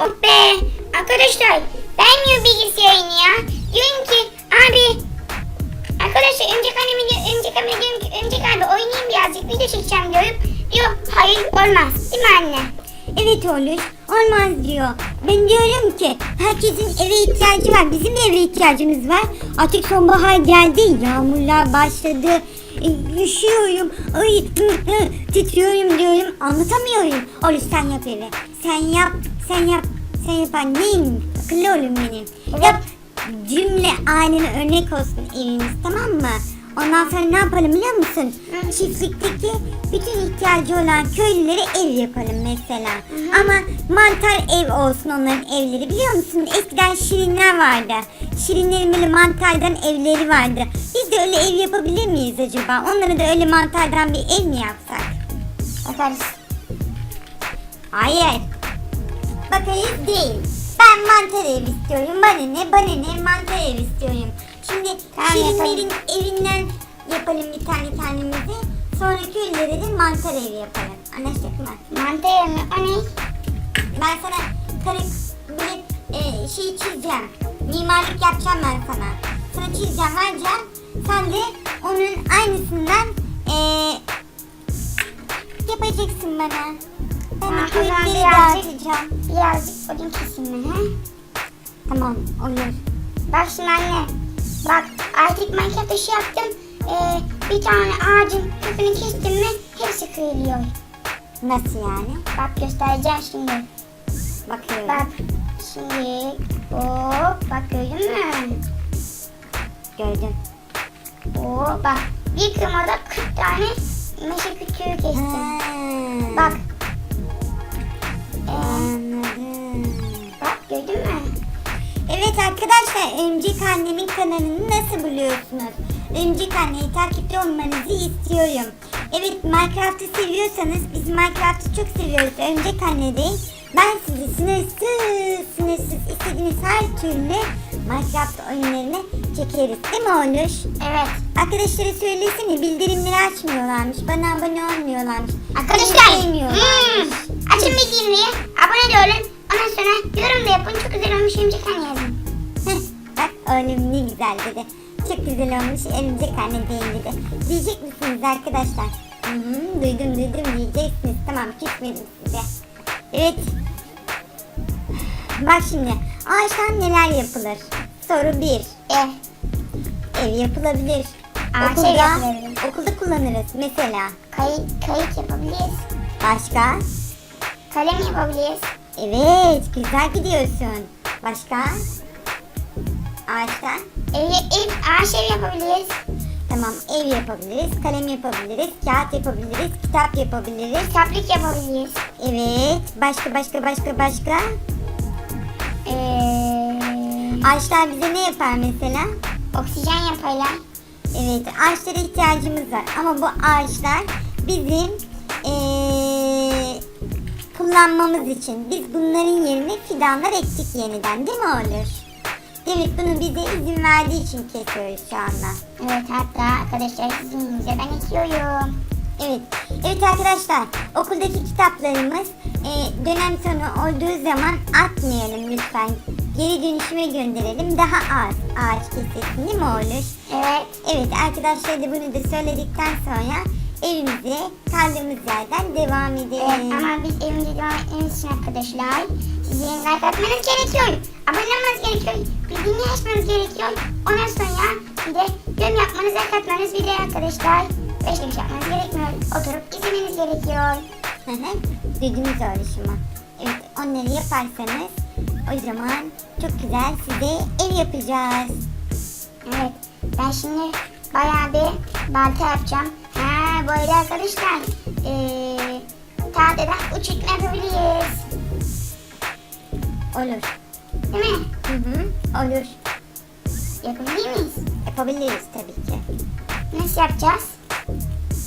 Oh be! Arkadaşlar vermiyor bilgisayarını ya. Diyorum ki abi Arkadaşlar Örümcek anneme diyor, Örümcek anneme diyorum ki Örümcek abi oynayayım birazcık video çekeceğim diyorum. Diyor hayır olmaz değil mi anne? Evet olur. Olmaz diyor. Ben diyorum ki herkesin eve ihtiyacı var. Bizim de eve ihtiyacımız var. Artık sonbahar geldi. Yağmurlar başladı. E, Üşüyorum. Ay, titriyorum diyorum. Anlatamıyorum. Olur sen yap evi. Sen yap. Sen yap. Sen yap annem. Akıllı oğlum benim. Yap. Cümle ailene örnek olsun evimiz tamam mı? Ondan sonra ne yapalım biliyor musun? Çiftlikteki bütün ihtiyacı olan köylülere ev yapalım mesela. Ama mantar ev olsun onların evleri biliyor musun? Eskiden şirinler vardı. Şirinlerin böyle mantardan evleri vardı. Biz de öyle ev yapabilir miyiz acaba? Onlara da öyle mantardan bir ev mi yapsak? Bakarız. Hayır. Bakayız değil. Ben mantar ev istiyorum. Bana ne bana ne mantar ev istiyorum. Şimdi Tamam, Şirinlerin evinden yapalım bir tane kendimize. Sonra köylere de mantar evi yapalım. Anlaştık mı? Mantar mı? O ne? Ben sana kare bir e, şey çizeceğim. Mimarlık yapacağım ben sana. Sana çizeceğim vereceğim. Sen de onun aynısından e, yapacaksın bana. De o zaman birazcık-. Birazcık odun keseyim ben ha. Tamam olur. Bak şimdi anne. Bak artık Minecraft dışı yaptım. Ee, bir tane ağacın kökünü kestim mi hepsi kırılıyor. Nasıl yani? Bak göstereceğim şimdi. Bakıyorum. Bak şimdi hop bak gördün mü? Gördüm. Oo bak bir kırmada 40 tane meşe kütüğü kestim. Ha, Bak. Örümcek Annem'in kanalını nasıl buluyorsunuz? Örümcek Anne'yi takipte olmanızı istiyorum. Evet Minecraft'ı seviyorsanız biz Minecraft'ı çok seviyoruz. Örümcek Anne değil. Ben sizi sınırsız sınırsız istediğiniz her türlü Minecraft oyunlarını çekeriz değil mi Oluş? Evet. Arkadaşlara söylesene bildirimleri açmıyorlarmış. Bana abone olmuyorlarmış. Arkadaşlar hmm, açın bildirimleri, abone de olun. Ondan sonra yorum da yapın. Çok güzel olmuş Örümcek Anne yazın. Bak oğlum ne güzel dedi. Çok güzel olmuş örümcek anne değil dedi. Diyecek misiniz arkadaşlar? Hı hı, duydum duydum diyeceksiniz. Tamam küsmedim size. Evet. Bak şimdi ağaçtan neler yapılır? Soru 1. Ev. Ev yapılabilir. Ağaç ev okulda, yapılabilir. okulda kullanırız mesela. Kayıt, kayıt yapabiliriz. Başka? Kalem yapabiliriz. Evet güzel gidiyorsun. Başka? Ağaçtan? Ev, ev, ağaç ev yapabiliriz. Tamam ev yapabiliriz, kalem yapabiliriz, kağıt yapabiliriz, kitap yapabiliriz. Kitaplık yapabiliriz. Evet. Başka başka başka başka. Ee, Ağaçlar bize ne yapar mesela? oksijen yaparlar. Evet ağaçlara ihtiyacımız var. Ama bu ağaçlar bizim eee, kullanmamız için. Biz bunların yerine fidanlar ektik yeniden değil mi olur? Evet bunu bize izin verdiği için kesiyoruz şu anda. Evet hatta arkadaşlar yüzünüze ben ekiyorum. Evet. Evet arkadaşlar okuldaki kitaplarımız e, dönem sonu olduğu zaman atmayalım lütfen. Geri dönüşüme gönderelim. Daha az ağaç kesilsin değil mi olur? Evet. Evet arkadaşlar da bunu da söyledikten sonra evimize kaldığımız yerden devam Evet edelim. ama biz evimize devam etmemiz için arkadaşlar sizin like atmanız gerekiyor. Abone olmanız gerekiyor. Bildiğini açmanız gerekiyor. Ondan sonra bir de yorum yapmanız, like atmanız de arkadaşlar beş demiş yapmanız gerekmiyor. Oturup izlemeniz gerekiyor. Duydunuz oluşumu. Evet onları yaparsanız o zaman çok güzel size ev yapacağız. Evet ben şimdi bayağı bir balta yapacağım. Ha bu arada arkadaşlar eee tahtadan uçurtma yapabiliriz. Olur. Değil mi? Hı hı. Olur. Yapabilir miyiz? Yapabiliriz tabii ki. Nasıl yapacağız?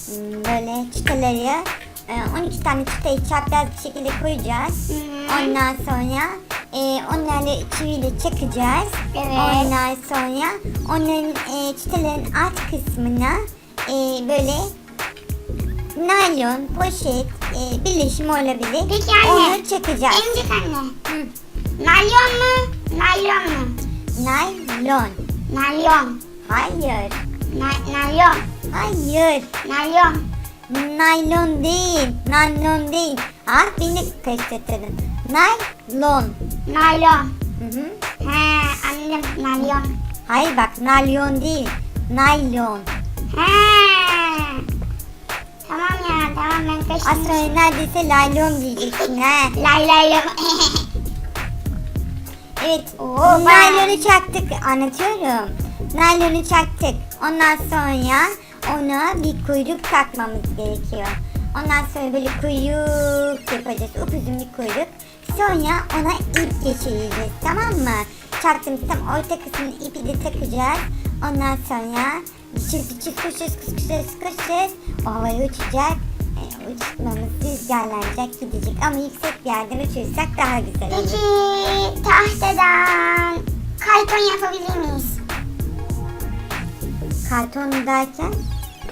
Hmm, böyle çıtaları e, 12 tane çıtayı çapraz bir şekilde koyacağız. Hı hı. Ondan sonra e, onları çiviyle çakacağız. Evet. Ondan sonra onların e, çıtaların alt kısmına e, böyle naylon, poşet, e, birleşimi olabilir. Peki anne. Onu çakacağız. Emcik anne. Hı. Naylon mu? Naylon mu? Naylon. Naylon. Hayır. Na- naylon. Hayır. Naylon. Naylon değil. Naylon değil. Beni karıştırdın. Naylon. Naylon. Hı hı. He anladım. Naylon. Hayır bak naylon değil. Naylon. He. Tamam ya tamam ben Az kaçtım. sonra neredeyse laylon diyeceksin ha. Lay lay lay. Evet. Oo, naylonu çaktık. Anlatıyorum. Naylonu çaktık. Ondan sonra ona bir kuyruk takmamız gerekiyor. Ondan sonra böyle kuyruk yapacağız. Upuzun bir kuyruk. Sonra ona ip geçireceğiz. Tamam mı? Çaktığımız tam orta kısmını ipi de takacağız. Ondan sonra biçir biçir koşacağız, koşacağız, koşacağız. O havaya uçacak. Uçmamız rüzgarlanacak, gidecek. Ama yüksek bir yerden uçursak daha güzel olur. Peki tahtadan kayton yapabilir miyiz? Karton derken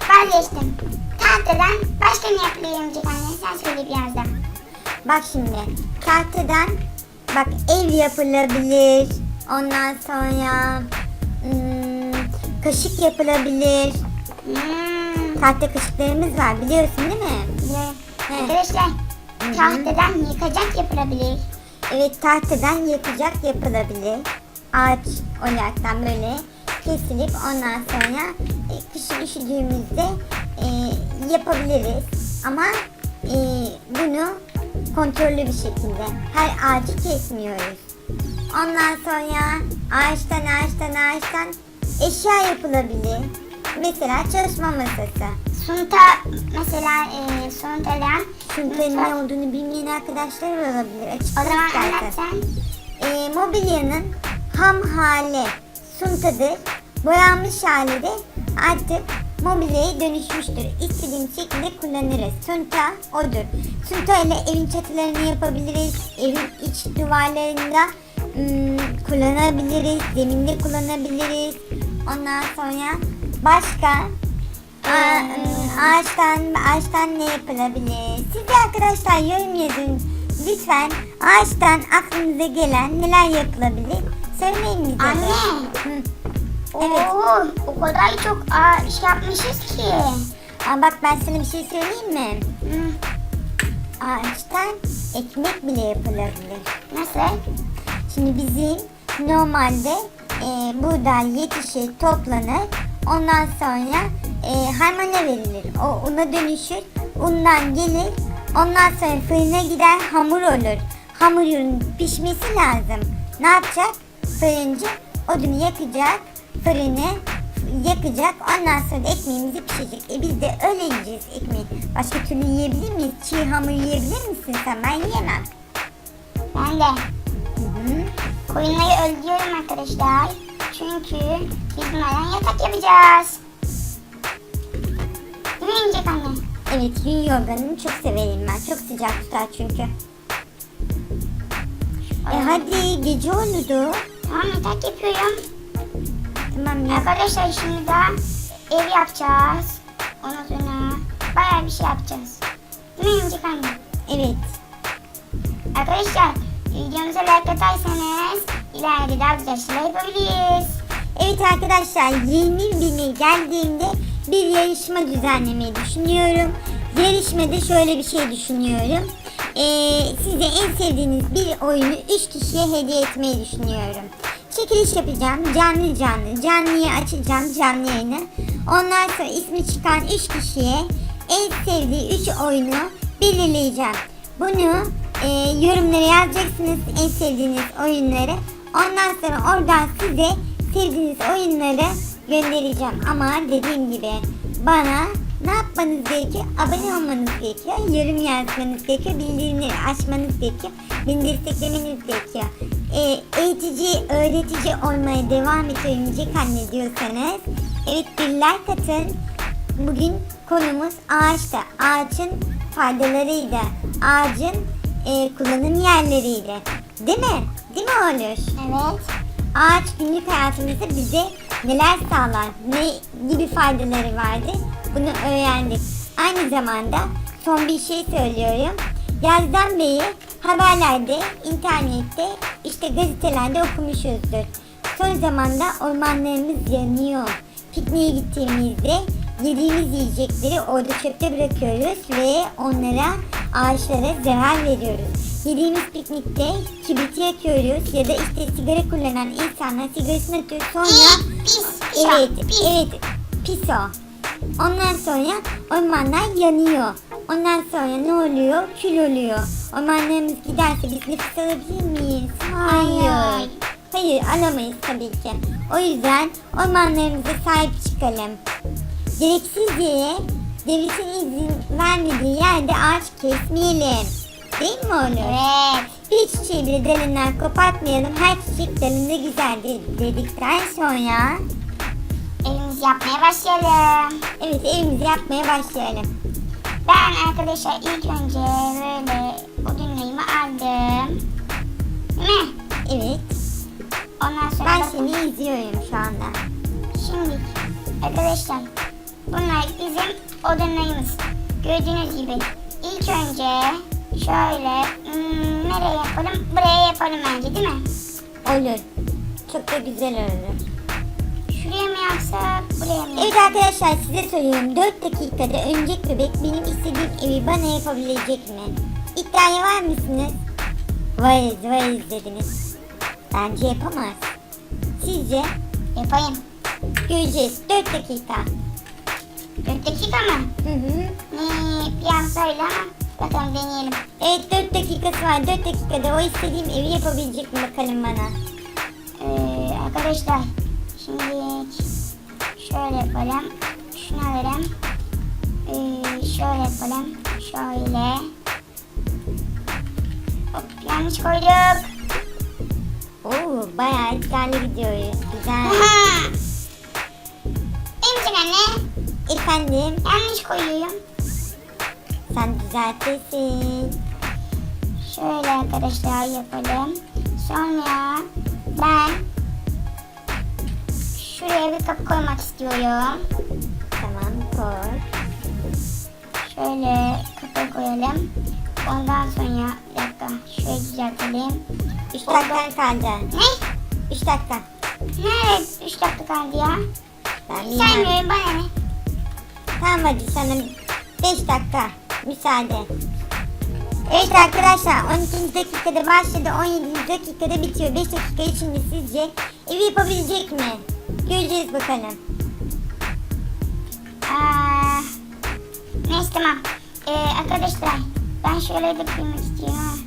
Vazgeçtim. Tahtadan başka ne Emcik anne? Sen söyle biraz da. bak şimdi tahtadan bak ev yapılabilir. Ondan sonra hmm, kaşık yapılabilir. Hmm. Tahta kaşıklarımız var biliyorsun değil mi? Ve He. Arkadaşlar tahtadan yıkacak yapılabilir. Evet tahtadan yapacak yapılabilir. Ağaç oyaktan böyle kesilip ondan sonra e, kışı üşüdüğümüzde e, yapabiliriz. Ama e, bunu kontrollü bir şekilde her ağacı kesmiyoruz. Ondan sonra ağaçtan ağaçtan ağaçtan eşya yapılabilir. Mesela çalışma masası. Sunta mesela e, suntadan Şunların ne olduğunu bilmeyen arkadaşlar olabilir. O Açıkçası zaman zaten. anlat sen. e, mobilyanın ham hali suntadır. Boyanmış hali de artık mobilyaya dönüşmüştür. İstediğimiz şekilde kullanırız. Sunta odur. Sunta ile evin çatılarını yapabiliriz. Evin iç duvarlarında ım, kullanabiliriz. Zeminde kullanabiliriz. Ondan sonra başka Aa, ım, ağaçtan ağaçtan ne yapılabilir? Siz de arkadaşlar yorum yazın. Lütfen ağaçtan aklınıza gelen neler yapılabilir? Söyleyin bize. Anne. Hı. Evet. Oo, o kadar çok aa, iş yapmışız ki. Aa, bak ben sana bir şey söyleyeyim mi? Hmm, Ağaçtan ekmek bile yapılabilir. Nasıl? Şimdi bizim normalde e, buğday yetişir, toplanır. Ondan sonra e, harmana verilir. O una dönüşür. Undan gelir. Ondan sonra fırına gider hamur olur. Hamurun pişmesi lazım. Ne yapacak? Fırıncı odunu yakacak. Fırını yakacak. Ondan sonra da ekmeğimizi pişecek. E biz de öyle yiyeceğiz ekmeği. Başka türlü yiyebilir miyiz? Çiğ hamur yiyebilir misin sen? Ben yiyemem. Ben de. Hı hı. Koyunları öldürüyorum arkadaşlar. Çünkü biz bunlardan yatak yapacağız. Değil mi İncek anne? Evet, yün yorganını çok severim ben. Çok sıcak tutar çünkü. E hadi gece oldu. Tamam yatak yapıyorum. Tamam ya. Arkadaşlar şimdi de ev yapacağız. Ondan sonra bayağı bir şey yapacağız. Değil mi İncek anne? Evet. Arkadaşlar videomuza like atarsanız ileride daha güzel şeyler yapabiliriz. Evet arkadaşlar yeni bine geldiğimde bir yarışma düzenlemeyi düşünüyorum. Yarışmada şöyle bir şey düşünüyorum. Ee, size en sevdiğiniz bir oyunu 3 kişiye hediye etmeyi düşünüyorum. Çekiliş yapacağım canlı canlı. Canlıyı açacağım canlı yayını. Ondan sonra ismi çıkan 3 kişiye en sevdiği 3 oyunu belirleyeceğim. Bunu e, yorumlara yazacaksınız en sevdiğiniz oyunları. Ondan sonra oradan size sevdiğiniz oyunları göndereceğim. Ama dediğim gibi bana ne yapmanız gerekiyor? Abone olmanız gerekiyor. Yorum yazmanız gerekiyor. Bildirimleri açmanız gerekiyor. Beni desteklemeniz gerekiyor. E, eğitici, öğretici olmaya devam ediyorum. anne diyorsanız. Evet bir like atın. Bugün konumuz ağaçta. Ağaçın faydalarıydı. Ağacın e, kullanım yerleriydi. Değil mi? Değil mi Olur? Evet. Ağaç günlük hayatımızda bize neler sağlar, ne gibi faydaları vardı bunu öğrendik. aynı zamanda son bir şey söylüyorum. Yazdan beri haberlerde, internette, işte gazetelerde okumuşuzdur. Son zamanda ormanlarımız yanıyor. Pikniğe gittiğimizde yediğimiz yiyecekleri orada çöpte bırakıyoruz ve onlara ağaçlara zarar veriyoruz. Yediğimiz piknikte kibrit yakıyoruz ya da işte sigara kullanan insanlar sigarasını atıyor sonra Pis, pis, Evet, pis. evet. Pis o. Ondan sonra ormanlar yanıyor. Ondan sonra ne oluyor? Kül oluyor. Ormanlarımız giderse biz nefes alabilir miyiz? Hayır. Hayır. Hayır alamayız tabii ki. O yüzden ormanlarımıza sahip çıkalım. Gereksiz yere devletin izin vermediği yerde ağaç kesmeyelim. Değil mi oğlum? Evet. Bir çiçeği bile dalından kopartmayalım. Her çiçek dalında güzeldir dedikten sonra Evimizi yapmaya başlayalım. evet evimizi yapmaya başlayalım. Ben arkadaşlar ilk önce böyle odunlayımı aldım. Değil mi? Evet. Ondan sonra Ben seni izliyorum şu anda. Şimdi arkadaşlar bunlar bizim odunlarımız. Gördüğünüz gibi ilk önce şöyle hmm, nereye yapalım? Buraya yapalım bence değil mi? Olur. Çok da güzel olur. Şuraya mı yapsak? Buraya mı Evet arkadaşlar size soruyorum. 4 dakikada öncek bebek benim istediğim evi bana yapabilecek mi? İddiaya var mısınız? Varız varız dediniz. Bence yapamaz. Sizce? Yapayım. Göreceğiz. 4 dakika. 4 dakika mı? Hı hı. Ne bir an söyle ama bakalım deneyelim. Evet 4 dakikası var. 4 dakikada o istediğim evi yapabilecek mi bakalım bana. Ee, arkadaşlar şimdi şöyle yapalım. Şunu alalım. Ee, şöyle yapalım. Şöyle. Hop yanlış koyduk. Oo bayağı iddialı gidiyoruz. Güzel. Emcik anne. Efendim Yanlış koyuyorum. sen düzeltirsin. Şöyle arkadaşlar yapalım. Sonra ben şuraya bir kapı koymak istiyorum. Tamam koy. Şöyle kapı koyalım. Ondan sonra bir dakika şöyle düzeltelim. 3 dakikan kaldı. Ne? 3 dakika. Nerede 3 dakika kaldı ya? Ben. Saymıyorum bana ne? Tamam hadi sana 5 dakika müsaade. Evet arkadaşlar 12. dakikada başladı 17. dakikada bitiyor. 5 dakika içinde sizce evi yapabilecek mi? Göreceğiz bakalım. Aa, neyse tamam. Ee, arkadaşlar ben şöyle de koymak istiyorum.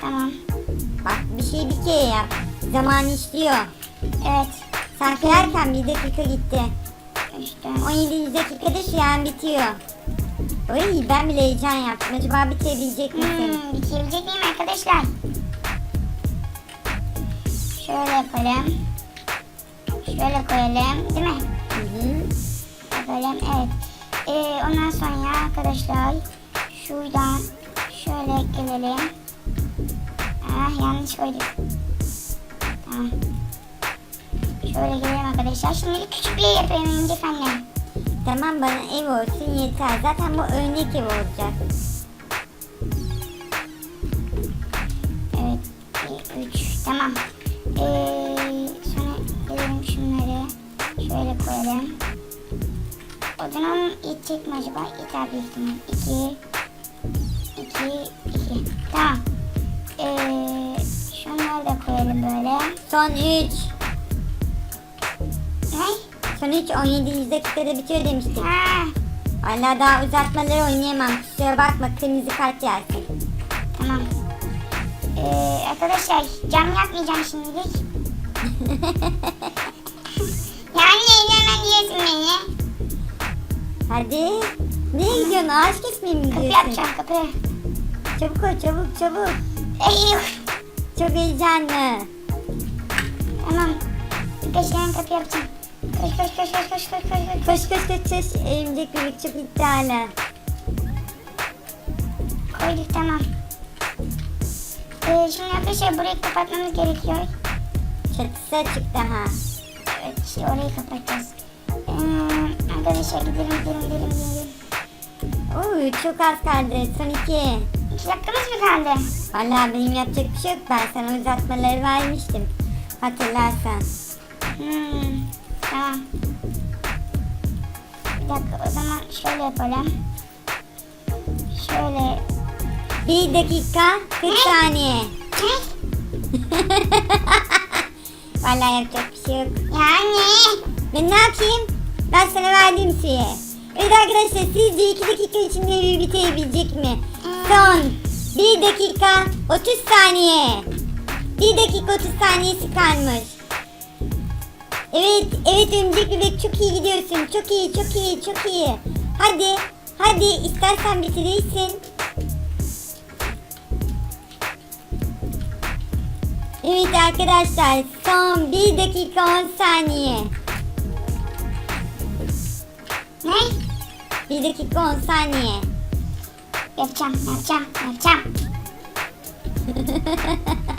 Tamam. Bak bir şey bir kere yap. Zaman işliyor. Evet. Sen kırarken bir dakika gitti. İşte. 17. dakikada şu an bitiyor. Oy ben bile heyecan yaptım. Acaba bitirebilecek misin? Hmm, bitirebilecek miyim arkadaşlar? Şöyle yapalım. Şöyle koyalım değil mi? Hı hı. Yapalım evet. Ee, ondan sonra arkadaşlar şuradan şöyle gelelim. Ah yanlış koyduk. Tamam. Şöyle gelelim arkadaşlar. Şimdi küçük bir yapayım önce annem. Tamam bana ev olsun yeter. Zaten bu örnek ev olacak. Evet. Bir, üç. Tamam. Ee, sonra gelelim şunları. Şöyle koyalım. Odunum yetecek mi acaba? Yeter büyük ihtimal. İki. İki. iki. Tamam. Ee, şunları da koyalım böyle. Son 3. 3 17. dakikada bitiyor demiştik. Ha, daha uzatmaları oynayamam. Kusura bakma kırmızı kart yersin. tamam. Ee, arkadaşlar cam yakmayacağım şimdilik. yani hemen diyesin beni. Hadi. Nereye gidiyorsun? Ağaç kesmeye mi Kapı gidiyorsun? yapacağım kapı. Çabuk ol çabuk çabuk. Eyüh. Çok heyecanlı. Tamam. Arkadaşlar kapı yapacağım. Koş koş koş koş koş koş koş. Koş koş koş koş. Örümcek bebek çok iddialı. Koyduk tamam. Ee, şimdi arkadaşlar burayı kapatmamız gerekiyor. Çatısı açık daha. Evet işte orayı kapatacağız. Ee, arkadaşlar gidelim gidelim gidelim gidelim. Oo, çok az kaldı. Son iki. İki dakikamız mı kaldı? Vallahi benim yapacak bir şey yok. Ben sana uzatmaları vermiştim. Hatırlarsan. Hmm, tamam. Bir dakika o zaman şöyle yapalım. Şöyle. Bir dakika 40 saniye. Ne? Vallahi yapacak bir şey yok. Yani. Ben ne yapayım? Ben sana verdiğim süre. Evet arkadaşlar sizce 2 dakika içinde evi bitirebilecek mi? Son 1 dakika 30 saniye. 1 dakika 30 saniyesi kalmış. Evet, evet örümcek bebek çok iyi gidiyorsun. Çok iyi, çok iyi, çok iyi. Hadi, hadi istersen bitirirsin. Evet arkadaşlar son 1 dakika 10 saniye. Ne? 1 dakika 10 saniye. Yapacağım, yapacağım, yapacağım.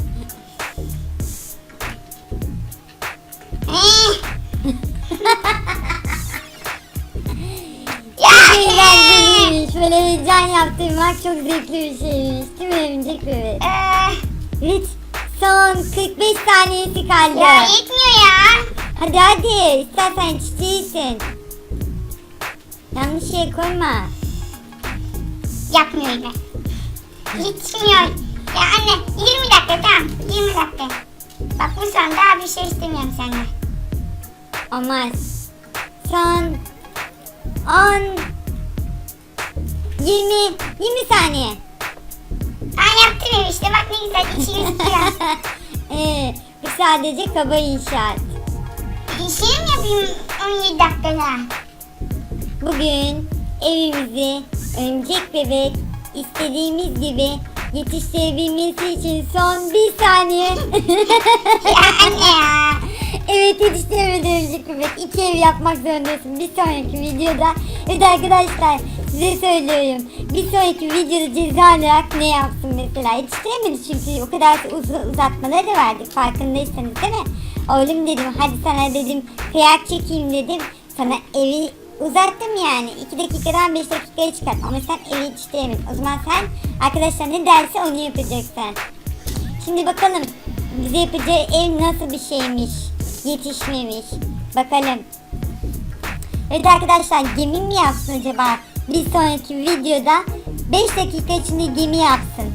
Eğlenceliymiş. Böyle can yaptırmak çok zevkli bir şeymiş. Değil mi örümcek bebek? Ee, Evet. Son 45 saniyesi kaldı. ya yetmiyor ya. Hadi hadi. İstersen çiçeğisin. Yanlış şey koyma. Yapmıyor yine. Yetmiyor. Ya anne 20 dakika tamam 20 dakika. Bak bu son daha bir şey istemiyorum senden. Olmaz. Son 10 20 20 saniye. Aa yaptım işte bak ne güzel içini tutuyor. ee, bu sadece kaba inşaat. İşini mi yapayım 17 dakikada? Bugün evimizi örümcek bebek istediğimiz gibi yetiştirebilmesi için son bir saniye. Ya ya. evet yetiştiremedi örümcek bebek. İki ev yapmak zorundasın bir sonraki videoda. Evet arkadaşlar size söylüyorum. Bir sonraki videoda ceza olarak ne yapsın mesela. Yetiştiremedi çünkü o kadar uz- uzatmaları da verdik farkındaysanız değil mi? Oğlum dedim hadi sana dedim kıyak çekeyim dedim. Sana evi uzattım yani. 2 dakikadan 5 dakikaya çıkart. Ama sen evi yetiştiremedin. O zaman sen arkadaşlar ne derse onu yapacaksın. Şimdi bakalım bize yapacağı ev nasıl bir şeymiş. Yetişmemiş. Bakalım. Evet arkadaşlar gemi mi yapsın acaba? Bir sonraki videoda 5 dakika içinde gemi yapsın.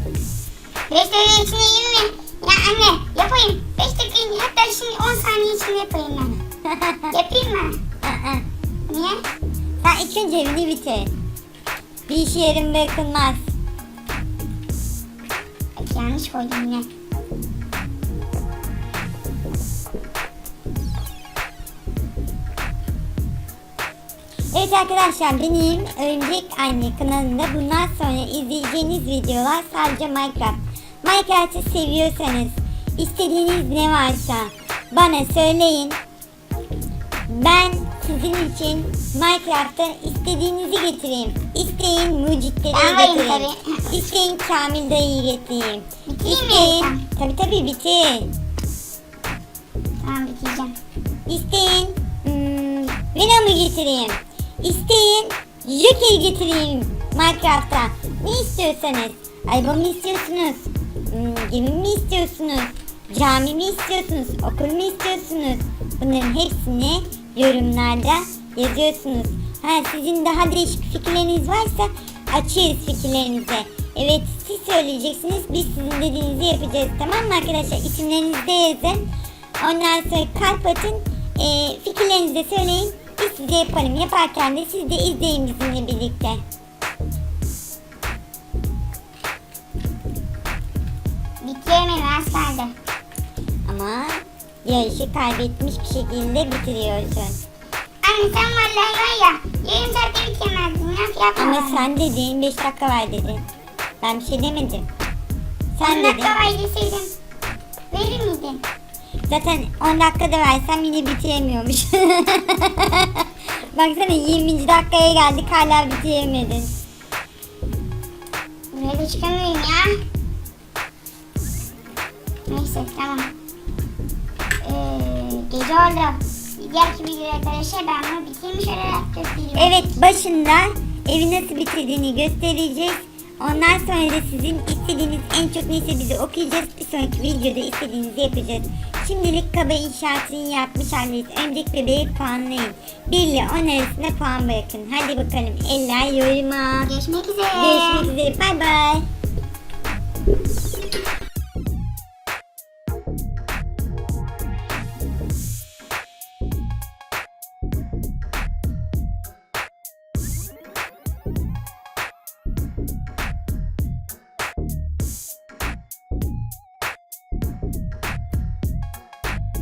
5 dakika içinde 20 Ya anne yapayım. 5 dakika hatta şimdi 10 saniye içinde yapayım ben. Yapayım mı? Niye? Sen ilk önce evini bitir. Bir işe yarım bırakılmaz. Bak yanlış koydum yine. Evet arkadaşlar benim Örümcek Anne kanalında bundan sonra izleyeceğiniz videolar sadece Minecraft. Minecraft'ı seviyorsanız istediğiniz ne varsa bana söyleyin. Ben sizin için Minecraft'ta istediğinizi getireyim. İsteyin mucitleri Ben getireyim. tabii. İsteyin Kamil dayıyı getireyim. Bitireyim mi İsteyin. sen? Tabii tabii bitir. Tamam bitireceğim. İsteyin hmm, Venom'u getireyim. İsteyin Joker'i getireyim Minecraft'a. Ne istiyorsanız. Mı istiyorsunuz? Hmm, gemi mi istiyorsunuz? Cami mi istiyorsunuz? Okul mu istiyorsunuz? Bunların hepsini yorumlarda yazıyorsunuz. Ha, sizin daha değişik fikirleriniz varsa açıyoruz fikirlerinizi. Evet siz söyleyeceksiniz biz sizin dediğinizi yapacağız tamam mı arkadaşlar? İsimlerinizi de yazın. Ondan sonra kalp atın. E, fikirlerinizi de söyleyin. Biz size yapalım. Yaparken de siz de izleyin bizimle birlikte. Bitiremem az kaldı. Yarışı kaybetmiş bir şekilde bitiriyorsun. Anne sen vallahi var ya yarım saatte bitiremezdin ya. Yapma Ama sen dedin 5 dakika var dedin. Ben bir şey demedim. Sen 10 dedin. dakika var deseydim. Verir miydin? Zaten 10 dakikada versem yine bitiremiyormuş. Baksana 20. dakikaya geldik hala bitiremedin. Buraya da çıkamıyorum ya. Neyse tamam. Gece oldu. Diğer gibi bir arkadaşlar ben bunu bitirmiş olarak göstereyim. Evet başında evi nasıl bitirdiğini göstereceğiz. Ondan sonra da sizin istediğiniz en çok neyse bizi okuyacağız. Bir sonraki videoda istediğinizi yapacağız. Şimdilik kaba inşaatını yapmış haldeyiz. Önceki bebeği puanlayın. 1 ile 10 arasında puan bırakın. Hadi bakalım eller yoruma. Görüşmek üzere. Görüşmek üzere. Bay bay.